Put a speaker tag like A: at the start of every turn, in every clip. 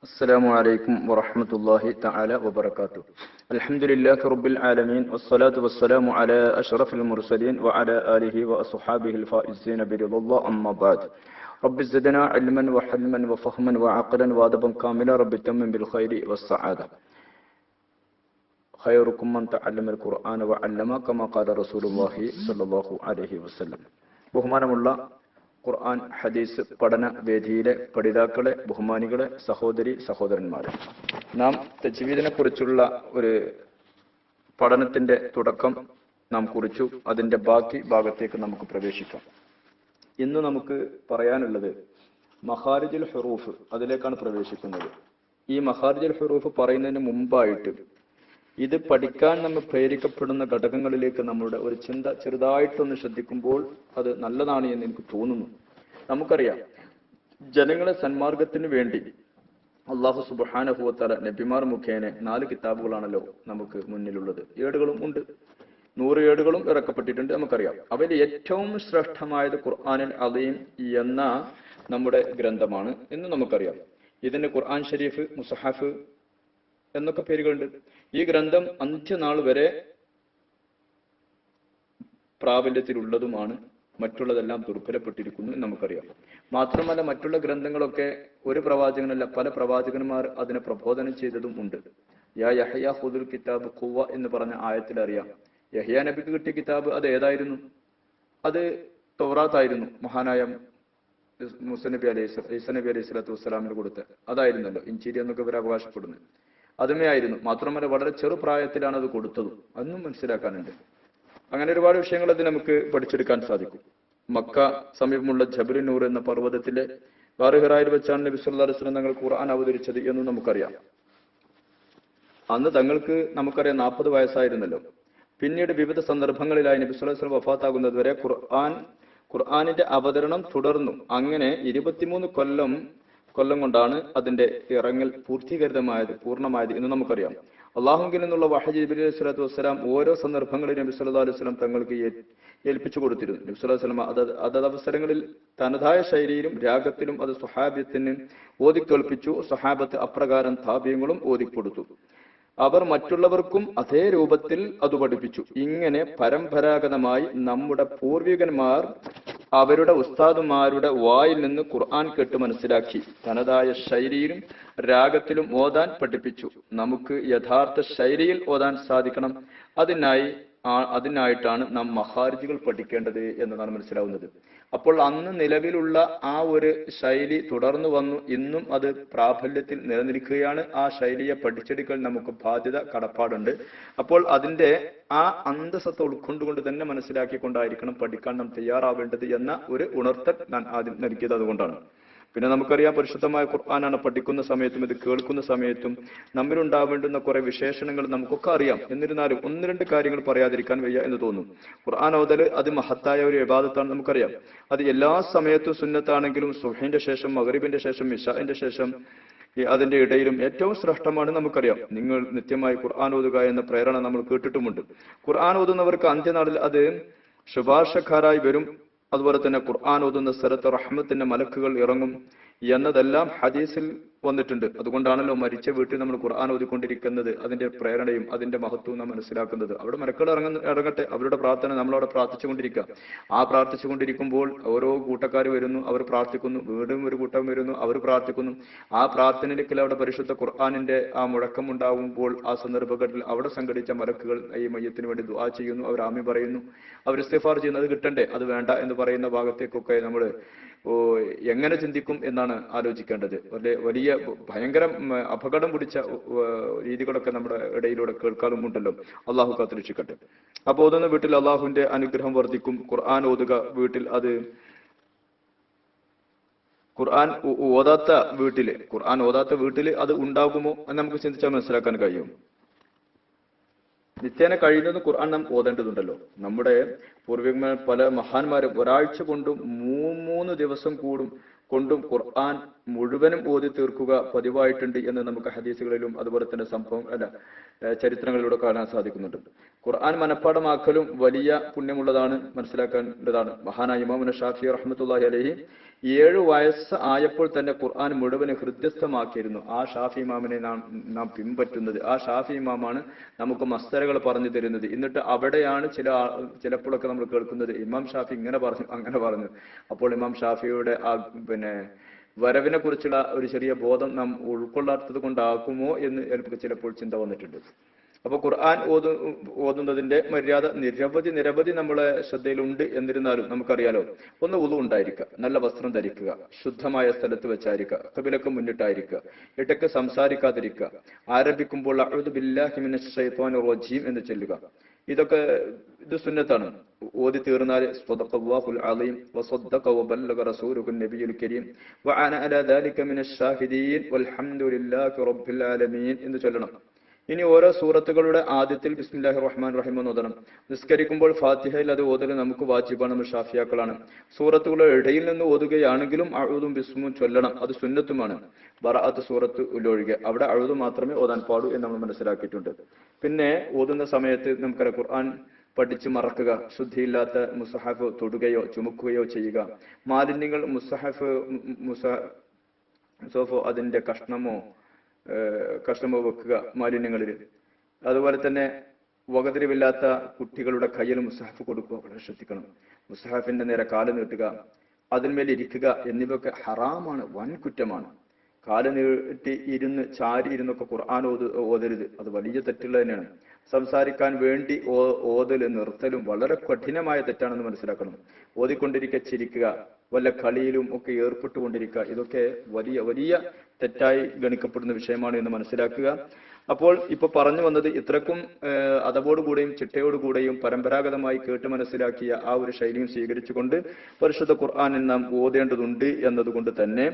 A: السلام عليكم ورحمة الله تعالى وبركاته الحمد لله رب العالمين والصلاة والسلام على أشرف المرسلين وعلى آله وأصحابه الفائزين برضا الله أما بعد رب زدنا علما وحلما وفهما وعقلا وادبا كاملا رب تمم بالخير والسعادة خيركم من تعلم القرآن وعلم كما قال رسول الله صلى الله عليه وسلم ബഹുമാനമുള്ള ഖുർആൻ ഹദീസ് പഠന വേദിയിലെ പഠിതാക്കളെ ബഹുമാനികളെ സഹോദരി സഹോദരന്മാരെ. നാം തജ്വീദിനെ കുറിച്ചുള്ള ഒരു പഠനത്തിന്റെ തുടക്കം നാം കുറിച്ചു. അതിന്റെ ബാക്കി ഭാഗത്തേക്ക് നമുക്ക് പ്രവേശിക്കാം. ഇന്ന് നമുക്ക് പറയാനുള്ളത് മഹാരിജുൽ ഹുറൂഫ് അതിലേക്കാണ് പ്രവേശിക്കുന്നത്. ഈ മഹാരിജുൽ ഹുറൂഫ് പറയുന്നതിന് മുമ്പായിട്ട് ഇത് പഠിക്കാൻ നമ്മൾ പ്രേരിക്കപ്പെടുന്ന ഘടകങ്ങളിലേക്ക് നമ്മുടെ ഒരു ചിന്ത ചെറുതായിട്ടൊന്ന് ശ്രദ്ധിക്കുമ്പോൾ അത് നല്ലതാണ് എന്ന് എനിക്ക് തോന്നുന്നു. നമുക്കറിയാം ജനങ്ങളെ സന്മാർഗത്തിന് വേണ്ടി അള്ളാഹു സുബാനഹുവത്തല നബിമാർ മുഖേന നാല് കിതാബുകളാണല്ലോ നമുക്ക് മുന്നിലുള്ളത്. ഏടുകളും ഉണ്ട്. നൂറ് ഏടുകളും ഇറക്കപ്പെട്ടിട്ടുണ്ട് നമുക്കറിയാം. അവയിൽ ഏറ്റവും ശ്രേഷ്ഠമായത് ഖുർആാനിൽ അലീം എന്ന നമ്മുടെ ഗ്രന്ഥമാണ് എന്ന് നമുക്കറിയാം. ഇതിന് ഖുർആൻ ഷരീഫ് മുസഹാഫ് എന്നൊക്കെ പേരുകളുണ്ട്. ഈ ഗ്രന്ഥം അന്ത്യനാൾ വരെ പ്രാബല്യത്തിലുള്ളതുമാണ്. മറ്റുള്ളതെല്ലാം ദുർബലപ്പെട്ടിരിക്കുന്നു എന്ന് നമുക്കറിയാം. മാത്രമല്ല മറ്റുള്ള ഗ്രന്ഥങ്ങളൊക്കെ ഒരു പ്രവാചകനല്ല പല പ്രവാചകന്മാർ അതിനെ പ്രബോധനം ചെയ്തതും ഉണ്ട്. യാ കിതാബ് കുവ എന്ന് പറഞ്ഞ ആയത്തിൽ അറിയാം യഹിയ നബിക്ക് കിട്ടിയ കിതാബ് അത് ഏതായിരുന്നു? അത് തോറാത്തായിരുന്നു. മഹാനായ മുസനബി അലൈഹി ഈസ നബി അലൈഹി സ്വലാത്തു വസ്സലാമിന് കൊടുത്ത്. അതായിരുന്നല്ലോ ഇഞ്ചീരി എന്നൊക്കെ ഇവർ അവകാശപ്പെടുന്നത്. അതുമേ ആയിരുന്നു മാത്രമല്ല വളരെ ചെറുപ്രായത്തിലാണ് അത് കൊടുത്തതും. അതൊന്നും മനസ്സിലാക്കാനുണ്ട്. അങ്ങനെ ഒരുപാട് വിഷയങ്ങൾ അത് നമുക്ക് പഠിച്ചെടുക്കാൻ സാധിക്കും. മക്ക സമീപമുള്ള ജബലുനൂർ എന്ന പർവതത്തിലെ വാറുഹിറായിൽ വെച്ചാണ് നബി സല്ലാ വസ്ലം തങ്ങൾ ഖുർആൻ അവതരിച്ചത് എന്ന് നമുക്കറിയാം. അന്ന് തങ്ങൾക്ക് നമുക്കറിയാം നാൽപ്പത് വയസ്സായിരുന്നല്ലോ. പിന്നീട് വിവിധ സന്ദർഭങ്ങളിലായി നബി സുല്ലാ വസ്ലം വരെ ഖുർആൻ ഖുർആാനിന്റെ അവതരണം തുടർന്നു അങ്ങനെ ഇരുപത്തിമൂന്ന് കൊല്ലം കൊല്ലം കൊണ്ടാണ് അതിന്റെ ഇറങ്ങൽ പൂർത്തീകരിതമായത് പൂർണമായത് എന്ന് നമുക്കറിയാം. അള്ളാഹുങ്കിൽ നിന്നുള്ള വഹജി അലൈഹി സ്വലാത്തു വസ്സലാം ഓരോ സന്ദർഭങ്ങളിലും നബി സ്വല്ലാ അലൈഹി വസല്ലം തങ്ങൾക്ക് ഏൽപ്പിച്ചു കൊടുത്തിരുന്നു. നബി സല്ലല്ലാഹു വസ്ലം അതത് അതത് അവസരങ്ങളിൽ തനതായ ശൈലിയിലും രാഗത്തിലും അത് സ്വഹാബ്യത്തിന് ഓതിക്കേൽപ്പിച്ചു. സ്വഹാബത്ത് അപ്രകാരം താപ്യങ്ങളും ഓതിക്കൊടുത്തു. അവർ മറ്റുള്ളവർക്കും അതേ രൂപത്തിൽ അത് പഠിപ്പിച്ചു. ഇങ്ങനെ പരമ്പരാഗതമായി നമ്മുടെ പൂർവികന്മാർ അവരുടെ ഉസ്താദുമാരുടെ വായിൽ നിന്ന് ഖുർആൻ കെട്ട് മനസ്സിലാക്കി. തനതായ ശൈലിയിലും രാഗത്തിലും ഓതാൻ പഠിപ്പിച്ചു. നമുക്ക് യഥാർത്ഥ ശൈലിയിൽ ഓതാൻ സാധിക്കണം. അതിനായി അതിനായിട്ടാണ് നാം മഹാരിജികൾ പഠിക്കേണ്ടത് എന്നതാണ് മനസ്സിലാവുന്നത്. അപ്പോൾ അന്ന് നിലവിലുള്ള ആ ഒരു ശൈലി തുടർന്നു വന്നു. ഇന്നും അത് പ്രാബല്യത്തിൽ നിലനിൽക്കുകയാണ്. ആ ശൈലിയെ പഠിച്ചെടുക്കൽ നമുക്ക് ബാധ്യത കടപ്പാടുണ്ട്. അപ്പോൾ അതിന്റെ ആ അന്തസത്ത ഉൾക്കൊണ്ടുകൊണ്ട് തന്നെ മനസ്സിലാക്കിക്കൊണ്ടായിരിക്കണം പഠിക്കാൻ നാം തയ്യാറാവേണ്ടത് എന്ന ഒരു ഉണർത്തൽ ഞാൻ ആദ്യം നൽകിയത് അതുകൊണ്ടാണ്. പിന്നെ നമുക്കറിയാം പരിശുദ്ധമായ ഖുർആനാണ് പഠിക്കുന്ന സമയത്തും ഇത് കേൾക്കുന്ന സമയത്തും നമ്മിലുണ്ടാവേണ്ടുന്ന കുറെ വിശേഷണങ്ങൾ നമുക്കൊക്കെ അറിയാം. എന്നിരുന്നാലും ഒന്ന് രണ്ട് കാര്യങ്ങൾ പറയാതിരിക്കാൻ വയ്യ എന്ന് തോന്നുന്നു ഖുർആൻ ഓതൽ അത് മഹത്തായ ഒരു വിവാദത്താണ് നമുക്കറിയാം. അത് എല്ലാ സമയത്തും സുന്നത്താണെങ്കിലും സുഹൈന്റെ ശേഷം മകരീബിന്റെ ശേഷം ഇഷാന്റെ ശേഷം അതിന്റെ ഇടയിലും ഏറ്റവും ശ്രേഷ്ഠമാണ് നമുക്കറിയാം. നിങ്ങൾ നിത്യമായി ഖുർആൻ ഓതുക എന്ന പ്രേരണ നമ്മൾ കേട്ടിട്ടുമുണ്ട്. ഖുർആൻ ഓതുന്നവർക്ക് അന്ത്യനാളിൽ അത് ശുപാർശക്കാരായി വരും. അതുപോലെ തന്നെ ഖുർആൻ ഓതുന്ന സ്ഥലത്ത് റഹ്മത്തിന്റെ മലക്കുകൾ ഇറങ്ങും. എന്നതെല്ലാം ഹദീസിൽ വന്നിട്ടുണ്ട്. അതുകൊണ്ടാണല്ലോ മരിച്ച വീട്ടിൽ നമ്മൾ ഖുർആൻ ഓതിക്കൊണ്ടിരിക്കുന്നത്. അതിന്റെ പ്രേരണയും അതിന്റെ മഹത്വവും നാം മനസ്സിലാക്കുന്നത്. അവിടെ മരക്കൾ ഇറങ്ങുന്ന ഇറങ്ങട്ടെ. അവരുടെ പ്രാർത്ഥന നമ്മളവിടെ പ്രാർത്ഥിച്ചുകൊണ്ടിരിക്കുക. ആ പ്രാർത്ഥിച്ചുകൊണ്ടിരിക്കുമ്പോൾ ഓരോ കൂട്ടക്കാർ വരുന്നു അവർ പ്രാർത്ഥിക്കുന്നു. വീണ്ടും ഒരു കൂട്ടം വരുന്നു അവർ പ്രാർത്ഥിക്കുന്നു. ആ പ്രാർത്ഥനയിലേക്ക് അവിടെ പരിശുദ്ധ ഖുർആാനിന്റെ ആ മുഴക്കം ഉണ്ടാകുമ്പോൾ ആ സന്ദർഭഘട്ടത്തിൽ അവിടെ സംഘടിച്ച മലക്കുകൾ ഈ മയ്യത്തിന് വേണ്ടി ദുആ ചെയ്യുന്നു. അവർ ആമി പറയുന്നു. അവർ ഇസ്തിഫാർ ചെയ്യുന്നത് കിട്ടണ്ടേ? അത് വേണ്ട എന്ന് പറയുന്ന ഭാഗത്തേക്കൊക്കെ നമ്മൾ എങ്ങനെ ചിന്തിക്കും എന്നാണ് ആലോചിക്കേണ്ടത്. വലിയ ഭയങ്കര അപകടം പിടിച്ച രീതികളൊക്കെ നമ്മുടെ ഇടയിലൂടെ കേൾക്കാറുമുണ്ടല്ലോ. അള്ളാഹു കാത്തിരക്ഷിക്കട്ടെ. അപ്പൊ ഓതുന്ന വീട്ടിൽ അള്ളാഹുവിന്റെ അനുഗ്രഹം വർദ്ധിക്കും. ഖുർആൻ ഓതുക വീട്ടിൽ അത് ഖുർആൻ ഓതാത്ത വീട്ടിൽ ഖുർആൻ ഓതാത്ത വീട്ടിൽ അത് ഉണ്ടാകുമോ എന്ന് നമുക്ക് ചിന്തിച്ചാൽ മനസ്സിലാക്കാൻ കഴിയും. നിത്യേന കഴിയുന്നത് ഖുർആൻ നാം ഓതേണ്ടതുണ്ടല്ലോ. നമ്മുടെ പൂർവികന്മാർ പല മഹാന്മാരും ഒരാഴ്ച കൊണ്ടും മൂന്ന് ദിവസം കൂടും കൊണ്ടും ഖുർആൻ മുഴുവനും ഓതി തീർക്കുക പതിവായിട്ടുണ്ട് എന്ന് നമുക്ക് ഹദീസുകളിലും അതുപോലെ തന്നെ സംഭവം അല്ല ചരിത്രങ്ങളിലൂടെ കാണാൻ സാധിക്കുന്നുണ്ട്. ഖുർആൻ മനഃപ്പാടമാക്കലും വലിയ പുണ്യമുള്ളതാണ് മനസ്സിലാക്കേണ്ടതാണ്. മഹാനായ ഇമാമുന ഷാഫി റഹ്മത്തുള്ളാഹി അലഹി ഏഴു വയസ്സ് ആയപ്പോൾ തന്നെ ഖുർആൻ മുഴുവൻ ഹൃദ്യസ്ഥമാക്കിയിരുന്നു. ആ ഷാഫി ഇമാമിനെ നാം നാം പിൻപറ്റുന്നത്. ആ ഷാഫി ഇമാമാണ് നമുക്ക് മസ്തരകൾ പറഞ്ഞു തരുന്നത്. എന്നിട്ട് അവിടെയാണ് ചില ചിലപ്പോഴൊക്കെ നമ്മൾ കേൾക്കുന്നത് ഇമാം ഷാഫി ഇങ്ങനെ പറഞ്ഞു അങ്ങനെ പറഞ്ഞു. അപ്പോൾ ഇമാം ഷാഫിയുടെ ആ പിന്നെ വരവിനെ കുറിച്ചുള്ള ഒരു ചെറിയ ബോധം നാം ഉൾക്കൊള്ളാത്തത് കൊണ്ടാകുമോ എന്ന് ചിലപ്പോൾ ചിന്ത വന്നിട്ടുണ്ട്. അപ്പൊ ഖുർആൻ ഓതു ഓതുന്നതിന്റെ മര്യാദ നിരവധി നിരവധി നമ്മളെ ശ്രദ്ധയിലുണ്ട് എന്നിരുന്നാലും നമുക്കറിയാലോ. ഒന്ന് ഉളു ഉണ്ടായിരിക്കുക നല്ല വസ്ത്രം ധരിക്കുക ശുദ്ധമായ സ്ഥലത്ത് വെച്ചായിരിക്കുക കബിലക്ക് മുന്നിട്ടായിരിക്കുക ഇടയ്ക്ക് സംസാരിക്കാതിരിക്കുക ആരംഭിക്കുമ്പോൾ റജീം എന്ന് ചൊല്ലുക. ഇതൊക്കെ ഇത് സുന്നത്താണ്. ഓതി തീർന്നാൽ എന്ന് ചൊല്ലണം. ഇനി ഓരോ സൂറത്തുകളുടെ ആദ്യത്തിൽ ബിസ്മില്ലാഹി റഹ്മാൻ റഹീം എന്ന് ഓതണം. നിസ്കരിക്കുമ്പോൾ ഫാത്തിഹയിൽ അത് ഓതൽ നമുക്ക് വാജിബാണ് നമ്മൾ ഷാഫിയാക്കളാണ്. സൂറത്തുകളുടെ ഇടയിൽ നിന്ന് ഓതുകയാണെങ്കിലും അഴുതും ബിസ്മും ചൊല്ലണം അത് സുന്നത്തുമാണ്. ബറാഅത്ത് സൂറത്ത് ഉല്ലൊഴികെ അവിടെ അഴുതു മാത്രമേ ഓതാൻ പാടൂ എന്ന് നമ്മൾ മനസ്സിലാക്കിയിട്ടുണ്ട്. പിന്നെ ഓതുന്ന സമയത്ത് നമുക്കറിയാം ഖുർആൻ പഠിച്ച് മറക്കുക ശുദ്ധിയില്ലാത്ത മുസഹഫ് തൊടുകയോ ചുമക്കുകയോ ചെയ്യുക. മാലിന്യങ്ങൾ മുസഹഫ് മുസ സോഫോ അതിന്റെ കഷ്ണമോ കഷ്ണമോ വെക്കുക മാലിന്യങ്ങളിൽ അതുപോലെ തന്നെ വകതിരിവില്ലാത്ത കുട്ടികളുടെ കയ്യിൽ മുസ്ഹാഫ് കൊടുക്കുക വളരെ ശ്രദ്ധിക്കണം. മുസ്ഹാഫിന്റെ നേരെ കാൽ നീട്ടുക അതിന്മേൽ ഇരിക്കുക എന്നിവയൊക്കെ ഹറാമാണ് വൻ കുറ്റമാണ് കാൽ നീട്ടി ഇരുന്ന് ചാരി ഇരുന്നൊക്കെ ഖുർആൻ ഓത് ഓതരുത്. അത് വലിയ തെറ്റുള്ള തന്നെയാണ്. സംസാരിക്കാൻ വേണ്ടി ഓ- ഓതൽ നിർത്തലും വളരെ കഠിനമായ തെറ്റാണെന്ന് മനസ്സിലാക്കണം. ഓതിക്കൊണ്ടിരിക്കെ ചിരിക്കുക വല്ല കളിയിലും ഒക്കെ ഏർപ്പെട്ടുകൊണ്ടിരിക്കുക. ഇതൊക്കെ വലിയ വലിയ തെറ്റായി ഗണിക്കപ്പെടുന്ന വിഷയമാണ് എന്ന് മനസ്സിലാക്കുക. അപ്പോൾ ഇപ്പൊ പറഞ്ഞു വന്നത് ഇത്രക്കും അതവോടുകൂടെയും ചിട്ടയോടുകൂടെയും പരമ്പരാഗതമായി കേട്ട് മനസ്സിലാക്കിയ ആ ഒരു ശൈലിയും സ്വീകരിച്ചുകൊണ്ട് പരിശുദ്ധ ഖുർആാനിൽ നാം ഓതേണ്ടതുണ്ട് എന്നതുകൊണ്ട് തന്നെ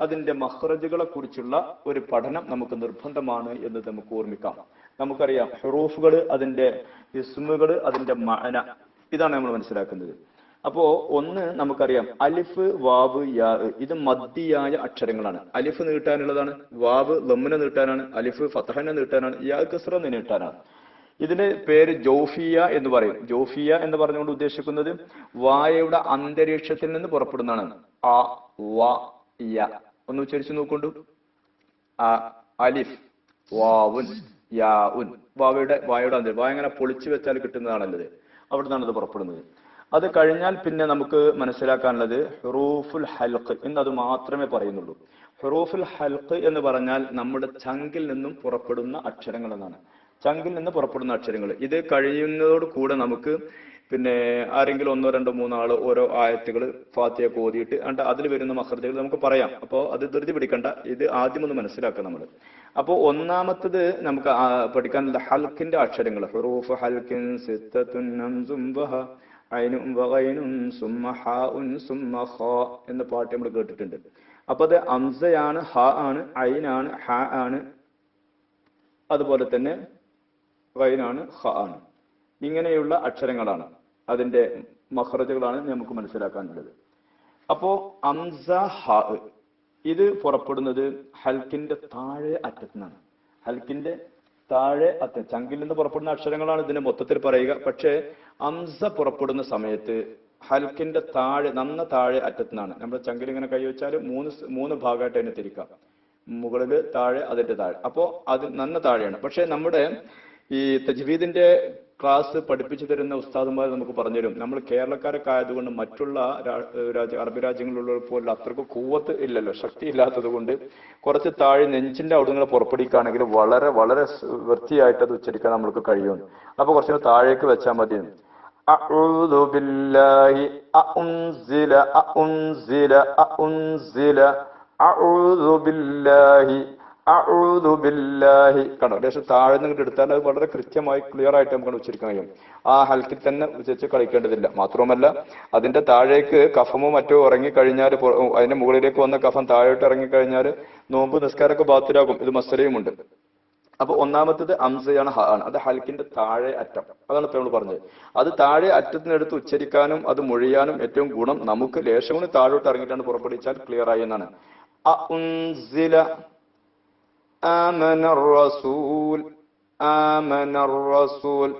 A: അതിന്റെ മഹ്റജുകളെ കുറിച്ചുള്ള ഒരു പഠനം നമുക്ക് നിർബന്ധമാണ് എന്ന് നമുക്ക് ഓർമ്മിക്കാം. നമുക്കറിയാം ഹെറൂഫുകൾ അതിന്റെ ഇസ്മുകൾ അതിന്റെ മഅന. ഇതാണ് നമ്മൾ മനസ്സിലാക്കുന്നത്. അപ്പോ ഒന്ന് നമുക്കറിയാം. അലിഫ് വാവ് യാ ഇത് മദ്ദിയായ അക്ഷരങ്ങളാണ്. അലിഫ് നീട്ടാനുള്ളതാണ് വാവ് ലമ്മിനെ നീട്ടാനാണ് അലിഫ് ഫതഹനെ നീട്ടാനാണ് യാ കസ്ര നീട്ടാനാണ്. ഇതിന് പേര് ജോഫിയ എന്ന് പറയും. ജോഫിയ എന്ന് പറഞ്ഞുകൊണ്ട് ഉദ്ദേശിക്കുന്നത് വായയുടെ അന്തരീക്ഷത്തിൽ നിന്ന് പുറപ്പെടുന്നതാണ്. ആ വ യ. ഒന്ന് ഉച്ചരിച്ചു നോക്കൊണ്ടു അലിഫ് വാവുൻ യാവുൻ. വാവയുടെ വായുടെ അന്തരീക്ഷം വായ ഇങ്ങനെ പൊളിച്ചു വെച്ചാൽ കിട്ടുന്നതാണല്ലത്. അവിടെ നിന്നാണ് ഇത് പുറപ്പെടുന്നത്. അത് കഴിഞ്ഞാൽ പിന്നെ നമുക്ക് മനസ്സിലാക്കാനുള്ളത് ഹുറൂഫുൽ ഹൽക്ക് എന്ന് അത് മാത്രമേ പറയുന്നുള്ളൂ. ഹുറൂഫുൽ ഹൽക്ക് എന്ന് പറഞ്ഞാൽ നമ്മുടെ ചങ്കിൽ നിന്നും പുറപ്പെടുന്ന അക്ഷരങ്ങൾ എന്നാണ്. ചങ്കിൽ നിന്ന് പുറപ്പെടുന്ന അക്ഷരങ്ങൾ. ഇത് കഴിയുന്നതോട് കൂടെ നമുക്ക് പിന്നെ ആരെങ്കിലും ഒന്നോ രണ്ടോ മൂന്നോ ആൾ ഓരോ ആയത്തുകൾ ഫാത്തിയൊക്കെ ഓതിയിട്ട് അണ്ട് അതിൽ വരുന്ന മഹർജകൾ നമുക്ക് പറയാം. അപ്പോൾ അത് ധൃതി പിടിക്കണ്ട. ഇത് ആദ്യം ഒന്ന് മനസ്സിലാക്കുക നമ്മൾ അപ്പോൾ ഒന്നാമത്തത് നമുക്ക് പഠിക്കാനുള്ള ഹൽക്കിന്റെ അക്ഷരങ്ങൾ. ഹുറൂഫ് ഹൽക്കിൻ സിത്തത്തുൻ ഹംസും വഹ ഐനും ഹ ഉൻ സുമ്മ ഖാ എന്ന പാട്ട് നമ്മൾ കേട്ടിട്ടുണ്ട്. അപ്പൊ അത് അംസയാണ് ഹ ആണ് ഐനാണ് ഹ ആണ്. അതുപോലെ തന്നെ വൈനാണ് ഹ ആണ്. ഇങ്ങനെയുള്ള അക്ഷരങ്ങളാണ് അതിന്റെ മഹ്റജുകളാണ് നമുക്ക് മനസ്സിലാക്കാനുള്ളത്. അപ്പോ അംസ ഹ ഇത് പുറപ്പെടുന്നത് ഹൽക്കിന്റെ താഴെ അറ്റത്തുനിന്നാണ് ഹൽക്കിന്റെ താഴെ അത് ചങ്കിൽ നിന്ന് പുറപ്പെടുന്ന അക്ഷരങ്ങളാണ് ഇതിന്റെ മൊത്തത്തിൽ പറയുക. പക്ഷേ അംസ പുറപ്പെടുന്ന സമയത്ത് ഹൽക്കിന്റെ താഴെ നന്ന താഴെ അറ്റത്തുനിന്നാണ് നമ്മൾ ചങ്കിൽ ഇങ്ങനെ കൈവച്ചാൽ മൂന്ന് മൂന്ന് ഭാഗമായിട്ട് അതിനെ തിരിക്കാം. മുകളിൽ താഴെ അതിന്റെ താഴെ. അപ്പോ അത് നന്ന താഴെയാണ്. പക്ഷെ നമ്മുടെ ഈ തജ്വീദിന്റെ ക്ലാസ് പഠിപ്പിച്ചു തരുന്ന ഉസ്താദുമാർ നമുക്ക് പറഞ്ഞുതരും നമ്മൾ കേരളക്കാരൊക്കെ ആയതുകൊണ്ട് മറ്റുള്ള രാ- രാജ്യ അറബ് രാജ്യങ്ങളിലുള്ള പോലെ അത്രക്ക് കൂവത്ത് ഇല്ലല്ലോ ശക്തി ഇല്ലാത്തത് കൊണ്ട് കുറച്ച് താഴെ നെഞ്ചിന്റെ അവിടുന്ന് പുറപ്പെടുവിക്കുകയാണെങ്കിൽ വളരെ വളരെ സ് വൃത്തിയായിട്ട് അത് ഉച്ചരിക്കാൻ നമ്മൾക്ക് കഴിയും അപ്പൊ കുറച്ചുകൂടെ താഴേക്ക് വെച്ചാൽ മതി أعوذ بالله أنزل أنزل أنزل أعوذ بالله അഊദു ബില്ലാഹി. കണ്ടോ? ലേശം താഴെ എടുത്താൽ അത് വളരെ കൃത്യമായി ക്ലിയർ ആയിട്ട് നമുക്ക് ഉച്ചരിക്കാൻ കഴിയും. ആ ഹൽക്കിൽ തന്നെ ഉച്ചരിച്ച് കളിക്കേണ്ടതില്ല. മാത്രവുമല്ല അതിന്റെ താഴേക്ക് കഫമോ മറ്റോ ഇറങ്ങിക്കഴിഞ്ഞാൽ അതിന്റെ മുകളിലേക്ക് വന്ന കഫം താഴോട്ട് ഇറങ്ങിക്കഴിഞ്ഞാൽ നോമ്പ് നിസ്കാരമൊക്കെ ബാത്തിലാകും. ഇത് മസ്സരയുമുണ്ട് അപ്പൊ ഒന്നാമത്തത് അംസയാണ് ഹ ആണ്. അത് ഹൽക്കിന്റെ താഴെ അറ്റം. അതാണ് ഇപ്പൊ നമ്മൾ പറഞ്ഞത്. അത് താഴെ അറ്റത്തിനെടുത്ത് ഉച്ചരിക്കാനും അത് മൊഴിയാനും ഏറ്റവും ഗുണം നമുക്ക് ലേശം താഴോട്ട് ഇറങ്ങിയിട്ടാണ് പുറപ്പെടുവിച്ചാൽ ക്ലിയർ ആയി എന്നാണ്. آمن الرسول آمن الرسول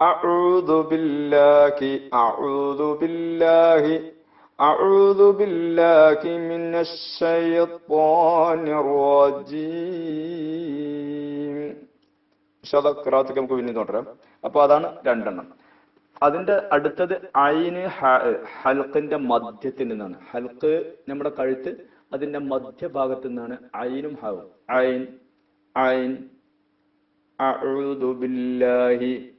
A: أعوذ بالله أعوذ بالله أعوذ بالله من الشيطان الرجيم ഖിറാത്തൊക്കെ നമുക്ക് പിന്നെ തുടരാം അപ്പൊ അതാണ് രണ്ടെണ്ണം അതിന്റെ അടുത്തത് ഐന് ഹൽക്കിന്റെ മധ്യത്തിൽ നിന്നാണ് ഹൽക്ക് നമ്മുടെ കഴുത്ത് അതിന്റെ മധ്യഭാഗത്ത് നിന്നാണ് ഐനും ഹാവും. ഐൻ അഊദു ബില്ലാഹി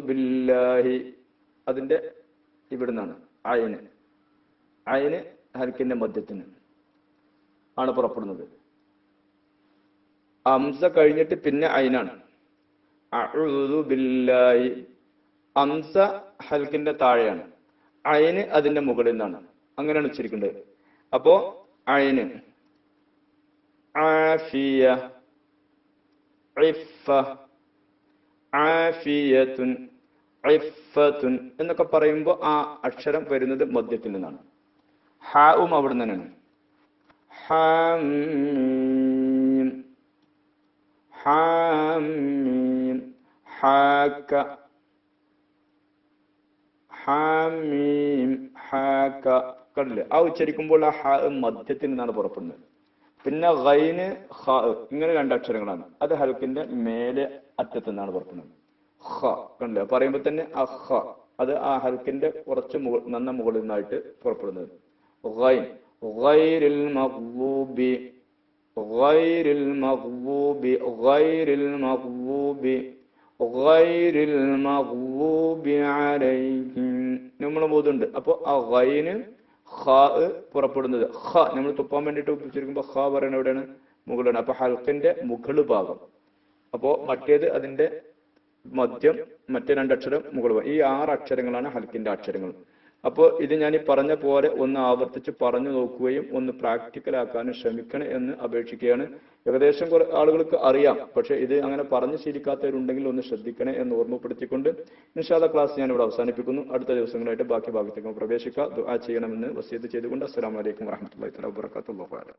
A: ബില്ലാഹി അതിന്റെ ഇവിടുന്നാണ് അയന് അയന് ഹൽക്കിന്റെ മധ്യത്തിന് ആണ് പുറപ്പെടുന്നത്. അംസ കഴിഞ്ഞിട്ട് പിന്നെ ഐനാണ്. ബില്ലാഹി അംസ ഹൽക്കിന്റെ താഴെയാണ്. അയന് അതിന്റെ മുകളിൽ നിന്നാണ്. അങ്ങനെയാണ് ഉച്ചരിക്കേണ്ടത്. അപ്പോ അയിന്. ആഫിയ. ഇഫ ആഫിയത്തുൻ. ഇഫത്തുൻ എന്നൊക്കെ പറയുമ്പോൾ ആ അക്ഷരം വരുന്നത് മദ്യത്തിൽ നിന്നാണ്. ഹാവും അവിടെ തന്നെയാണ്. ഹാമീം ഹാമീം ഹാക്ക. ഹാമീം ഹാക്ക. കണ്ടില്ലേ ആ ഉച്ചരിക്കുമ്പോൾ ആ ഹാ മധ്യത്തിൽ നിന്നാണ് പുറപ്പെടുന്നത്. പിന്നെ ഗൈന് ഹ ഇങ്ങനെ രണ്ട് അക്ഷരങ്ങളാണ്. അത് ഹൽക്കിന്റെ മേലെ അറ്റത്തു നിന്നാണ് പുറപ്പെടുന്നത്. ഹ കണ്ടില്ലേ പറയുമ്പോ തന്നെ അഹ അത് ആ ഹൽക്കിന്റെ കുറച്ച് മുകൾ നന്ന മുകളിൽ നിന്നായിട്ട് പുറപ്പെടുന്നത്. ഗൈൻ ഗൈരിൽ മഗ്ലൂബി ഗൈരിൽ മഗ്ലൂബി ഗൈരിൽ മഗ്ലൂബി ഗൈരിൽ മഗ്ലൂബി അലൈഹിം. നമ്മൾ ബോധമുണ്ട്. അപ്പൊ ആ ഗൈന് ഖ പുറപ്പെടുന്നത്. ഖ നമ്മൾ തുപ്പാൻ വേണ്ടിയിട്ട് ഉപയോഗിച്ചിരിക്കുമ്പോൾ ഖ പറയുന്നത് എവിടെയാണ്? മുകളിലാണ്. അപ്പൊ ഹൽക്കിന്റെ മുകൾ ഭാഗം. അപ്പോ മറ്റേത് അതിന്റെ മദ്യം മറ്റേ രണ്ടക്ഷരം മുകൾ ഭാഗം. ഈ ആറ് അക്ഷരങ്ങളാണ് ഹൽക്കിന്റെ അക്ഷരങ്ങൾ. അപ്പോൾ ഇത് ഞാൻ ഈ പറഞ്ഞ പോലെ ഒന്ന് ആവർത്തിച്ച് പറഞ്ഞു നോക്കുകയും ഒന്ന് പ്രാക്ടിക്കൽ ആക്കാനും ശ്രമിക്കണം എന്ന് അപേക്ഷിക്കുകയാണ്. ഏകദേശം കുറെ ആളുകൾക്ക് അറിയാം. പക്ഷേ ഇത് അങ്ങനെ പറഞ്ഞു ശീലിക്കാത്തവരുണ്ടെങ്കിൽ ഒന്ന് ശ്രദ്ധിക്കണേ എന്ന് ഓർമ്മപ്പെടുത്തിക്കൊണ്ട് നിഷാദ ക്ലാസ് ഞാൻ ഇവിടെ അവസാനിപ്പിക്കുന്നു. അടുത്ത ദിവസങ്ങളായിട്ട് ബാക്കി ഭാഗത്തേക്ക് പ്രവേശിക്കുക ദുആ ചെയ്യണമെന്ന് വസീത് ചെയ്തുകൊണ്ട് അസ്സലാമു അലൈക്കും വറഹ്മത്തുള്ളാഹി തആല വബറകാതുഹു.